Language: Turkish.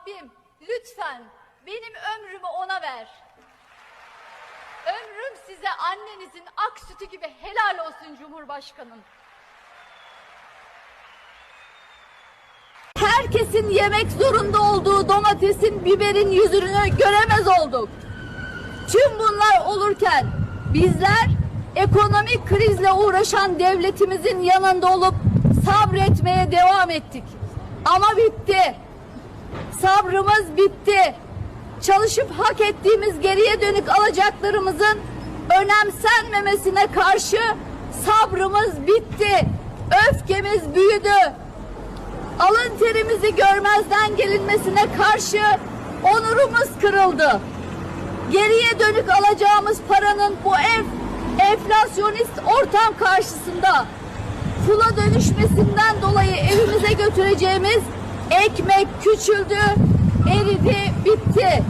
Rabbim lütfen benim ömrümü ona ver. Ömrüm size annenizin ak sütü gibi helal olsun Cumhurbaşkanım. Herkesin yemek zorunda olduğu domatesin, biberin yüzünü göremez olduk. Tüm bunlar olurken bizler ekonomik krizle uğraşan devletimizin yanında olup sabretmeye devam ettik. Ama bitti. Sabrımız bitti. Çalışıp hak ettiğimiz geriye dönük alacaklarımızın önemsenmemesine karşı sabrımız bitti. Öfkemiz büyüdü. Alın terimizi görmezden gelinmesine karşı onurumuz kırıldı. Geriye dönük alacağımız paranın bu ev enflasyonist ortam karşısında pula dönüşmesinden dolayı evimize götüreceğimiz ekmek küçüldü, eridi, bitti.